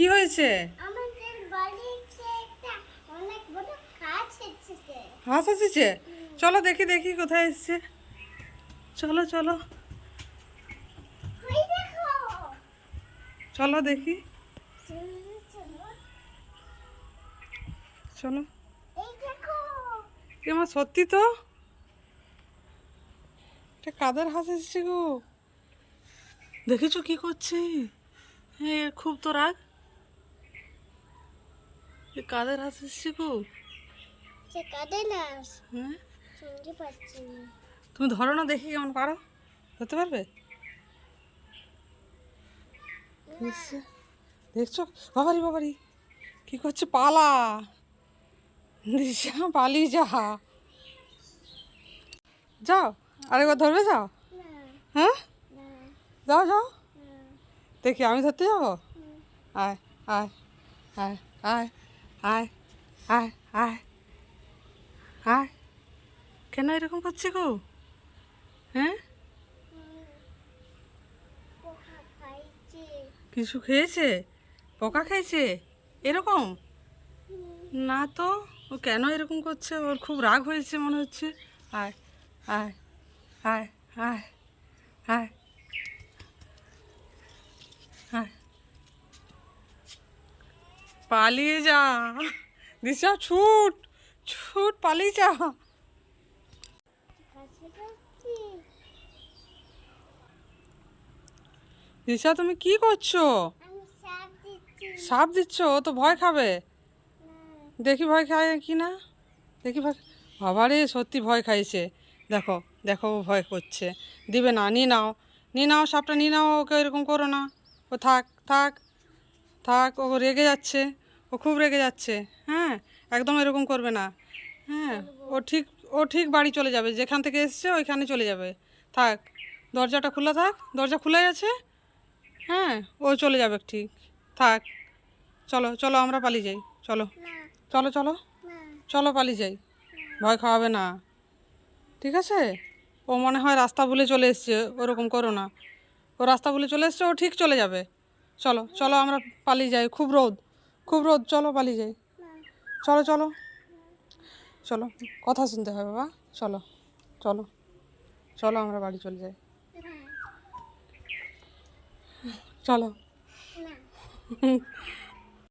কি হয়েছে? হাঁস এসেছে। চলো দেখি দেখি কোথায় এসছে। চলো চলো। চলো দেখি। চলো, আমার সত্যি তো? এটা কাদের হাঁস এসেছে গো। দেখেছ কি করছে? হ্যাঁ খুব তো রাগ। এ কাদের হাঁস গো? সে কাঁদে না হ্যাঁ? শুনতে পাচ্ছি তুমি ধরো না দেখি কেমন পারো। ধরতে পারবে? দেখছ? বাবারি বাবারি। কি করছে? পালা। দিশা পালিয়ে যা। যাও আরেকবার ধরবে যাও। হ্যাঁ? যাও যাও। দেখি আমি ধরতে যাব? আয় আয় আয় আয়। আয় আয় আয় আয়। কেন এরকম করছে গো? হ্যাঁ? কিছু খেয়েছে? পোকা খেয়েছে এরকম? না তো, ও কেন এরকম করছে? ওর খুব রাগ হয়েছে মনে হচ্ছে। আয় আয় আয় আয় আয়। পালিয়ে যা। দিশা, ছুট ছুট, পালিয়ে যা। দিশা, তুমি কি করছ? সাপ দিচ্ছি? ও তো ভয় খাবে। দেখি ভয় খায় কি না? দেখি ভয় বাবারে সত্যি ভয় খাইছে। দেখো দেখো ও ভয় করছে। দিবে না, নিয়ে নাও। নিয়ে নাও সাপটা, নিয়ে নাও, ওকে এরকম করো না। ও থাক থাক থাক, ও রেগে যাচ্ছে। ও খুব রেগে যাচ্ছে। হ্যাঁ একদম এরকম করবে না। হ্যাঁ ও ঠিক ও ঠিক বাড়ি চলে যাবে। যেখান থেকে এসছে ওইখানে চলে যাবে। থাক, দরজাটা খোলা থাক। দরজা খোলাই আছে হ্যাঁ ও চলে যাবে ঠিক। থাক, চলো চলো আমরা পালিয়ে যাই। চলো চলো চলো চলো পালিয়ে যাই। ভয় খাওয়াবে না। ঠিক আছে? ও মনে হয় রাস্তা ভুলে চলে এসছে, ওরকম করো না। ও রাস্তা ভুলে চলে এসছে, ও ঠিক চলে যাবে। চলো চলো আমরা পালিয়ে যাই। খুব রোদ। খুব রোদ চলো পালিয়ে যাই। চলো চলো। চলো কথা শুনতে হবে বাবা। চলো চলো চলো আমরা বাড়ি চলে যাই। চলো। না।